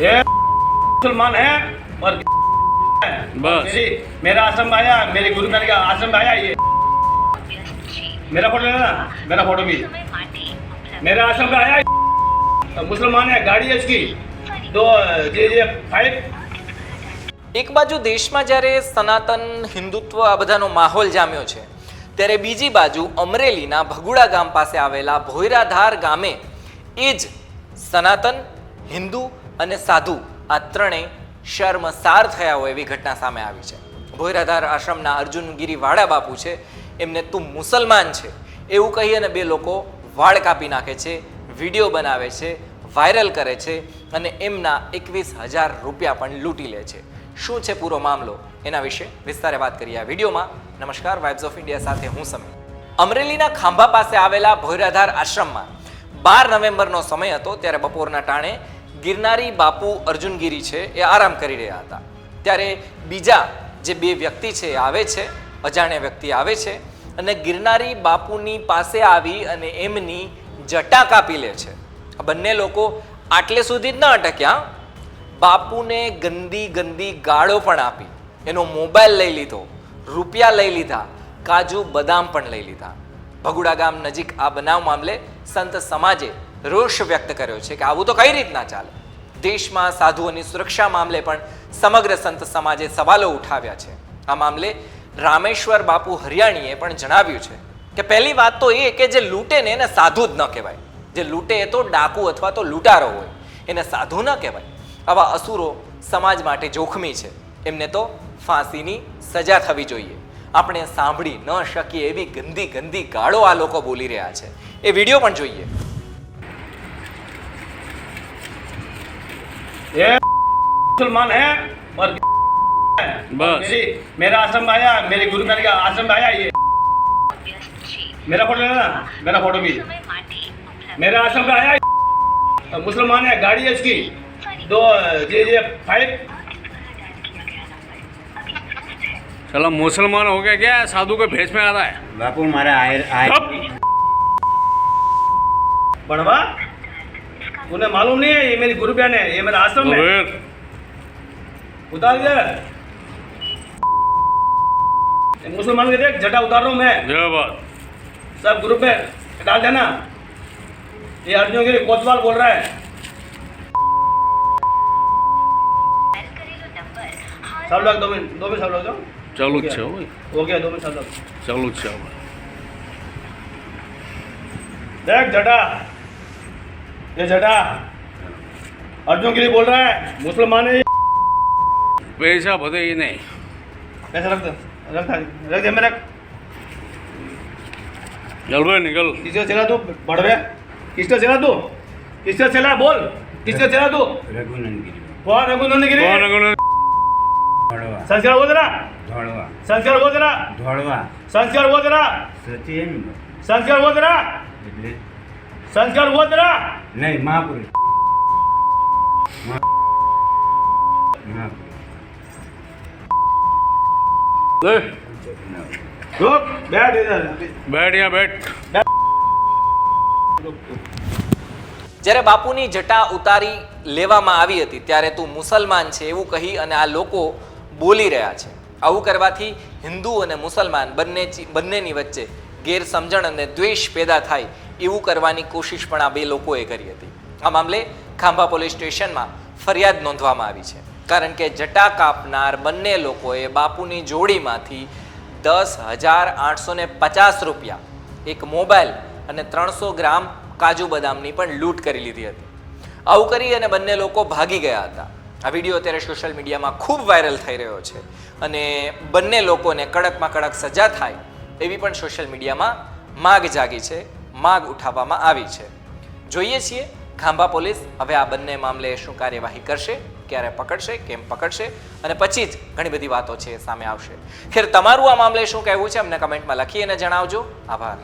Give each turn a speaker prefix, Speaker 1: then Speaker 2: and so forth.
Speaker 1: ये मुसलमान है और है
Speaker 2: बस।
Speaker 1: मेरी मेरा आश्रम में आया मेरे गुरु नानक का आश्रम में आया ये मेरा फोटो लेना मेरा फोटो भी मेरा आश्रम में आया मुसलमान है गाड़ी है उसकी तो ये ये फाइव
Speaker 3: એક બાજુ દેશમાં જ્યારે સનાતન હિન્દુત્વ આ બધાનો માહોલ જામ્યો છે ત્યારે બીજી બાજુ અમરેલીના ભગુડા ગામ પાસે આવેલા ભોયરાધાર ગામે એ જ સનાતન હિન્દુ અને સાધુ આ ત્રણેય શર્મસાર થયા હોય એવી ઘટના સામે આવી છે. ભોયરાધાર આશ્રમના અર્જુનગીરી વાડા બાપુ છે, એમને તું મુસલમાન છે, એવું કહી અને બે લોકો વાળ કાપી નાખે છે, વીડિયો બનાવે છે, વાયરલ કરે છે અને એમના એકવીસ હજાર રૂપિયા પણ લૂંટી લે છે. શું છે પૂરો મામલો? એના વિશે વિસ્તારે વાત કરીએ આ વિડીયોમાં. નમસ્કાર વાઇબ્સ ઓફ ઇન્ડિયા સાથે હું સમીર. અમરેલીના ખાંભા પાસે આવેલા ભોયરાધાર આશ્રમમાં બાર નવેમ્બરનો સમય હતો, ત્યારે બપોરના ટાણે ગિરનારી બાપુ અર્જુનગીરી છે, એ આરામ કરી રહ્યા હતા. ત્યારે બીજા જે બે વ્યક્તિ છે, એ આવે છે, અજાણ્યા વ્યક્તિ આવે છે અને ગિરનારી બાપુની પાસે આવી અને એમની જટા કાપી લે છે. આ બંને લોકો આટલે સુધી જ ન અટક્યા બાપુને ગંદી ગંદી ગાળો પણ આપી. એનો મોબાઈલ લઈ લીધો, રૂપિયા લઈ લીધા, કાજુ બદામ પણ લઈ લીધા. ભગુડા ગામ નજીક આ બનાવ મામલે સંત સમાજે રોષ વ્યક્ત કર્યો છે કે આવું તો કઈ રીતના ચાલે? દેશમાં સાધુઓની સુરક્ષા મામલે પણ સમગ્ર સંત સમાજે સવાલો ઉઠાવ્યા છે. આ મામલે રામેશ્વર બાપુ હરિયાણીએ પણ જણાવ્યું છે કે પહેલી વાત તો એ કે જે લૂંટે ને એને સાધુ જ ન કહેવાય. જે લૂંટે એ તો ડાકુ અથવા તો લૂંટારો હોય. એને સાધુ ન કહેવાય. આવા અસુરો સમાજ માટે જોખમી છે. એમને તો ફાંસીની સજા થવી જોઈએ. આપણે સાંભળી ન શકીએ એવી ગંદી ગંદી ગાળો આ લોકો બોલી રહ્યા છે. એ વીડિયો પણ જોઈએ.
Speaker 1: ये मुसलमान है और
Speaker 2: बस।
Speaker 1: मेरा आश्रम आया मेरे गुरु नानक का आश्रम आया ये मेरा फ़ोटो लेना मेरा फ़ोटो भी। मेरा आश्रम में आया मुसलमान है गाड़ी है उसकी। दो ये ये फाइव
Speaker 2: चलो मुसलमान हो गया क्या? साधु के भेष में आ रहा है।
Speaker 4: बापू हमारा आय आय
Speaker 2: कब?
Speaker 1: उन्हें मालूम नहीं है ये मेरी गुरु बहन है ये मेरा आश्रम है। उतार दे मुसलमान के देख जटा उतार रहा हूँ मैं।
Speaker 2: बात?
Speaker 1: सब ग्रुप में डाल देना। ये अर्जुन के लिए कोतवाल बोल रहा है। सब लोग दो मिनट दो मिनट सब लोग जाओ।
Speaker 2: चलो अच्छा
Speaker 1: हो गया दो मिनट सब लोग।
Speaker 2: चलो अच्छा
Speaker 1: देख जटा। ये जटा अर्जुन गिरी बोल रहा है मुसलमान है ये।
Speaker 2: પૈસા બધે એ નહીં
Speaker 1: ऐसा रख दो रख रख दे मेरा
Speaker 2: चल भाई निकल
Speaker 1: किसका चला तू बढ़वे किसका चला तू किसका चला बोल किसका चला तू
Speaker 4: रघुनंदगिरी
Speaker 1: कौन रघुनंदन गिरी
Speaker 2: कौन कौन
Speaker 4: ધોળવા
Speaker 1: संस्कार वो जरा
Speaker 4: ધોળવા
Speaker 1: संस्कार वो जरा
Speaker 4: ધોળવા
Speaker 1: संस्कार वो जरा
Speaker 4: સચિન
Speaker 1: संस्कार वो जरा
Speaker 4: એટલે
Speaker 1: સંસ્કાર ઊભો
Speaker 4: નહીં મહાપુરુષ.
Speaker 3: જ્યારે બાપુની જટા ઉતારી લેવામાં આવી હતી ત્યારે તું મુસલમાન છે એવું કહી અને આ લોકો બોલી રહ્યા છે. આવું કરવાથી હિન્દુ અને મુસલમાન બંને બંનેની વચ્ચે ગેરસમજણ અને દ્વેષ પેદા થાય એવું કરવાની કોશિશ પણ આ બે લોકોએ કરી હતી. આ મામલે ખાંભા પોલીસ સ્ટેશનમાં ફરિયાદ નોંધવામાં આવી છે. કારણ કે જટા કાપનાર બંને લોકોએ બાપુની જોડીમાંથી દસ હજાર આઠસો ને પચાસ રૂપિયા, એક મોબાઈલ અને ત્રણસો ગ્રામ કાજુ બદામની પણ લૂંટ કરી લીધી હતી. આવું કરી અને બંને લોકો ભાગી ગયા હતા. આ વીડિયો અત્યારે સોશિયલ મીડિયામાં ખૂબ વાયરલ થઈ રહ્યો છે અને બંને લોકોને કડકમાં કડક સજા થાય એવી પણ સોશિયલ મીડિયામાં માગ જાગી છે, માગ ઉઠાવવામાં આવી છે. જોઈએ છીએ ખાંભા પોલીસ હવે આ બંને મામલે શું કાર્યવાહી કરશે, ક્યારે પકડશે, કેમ પકડશે, અને પછી જ ઘણી બધી વાતો છે સામે આવશે. ખેર, તમારું આ મામલે શું કહેવું છે? અમને કમેન્ટમાં લખી અને જણાવજો. આભાર.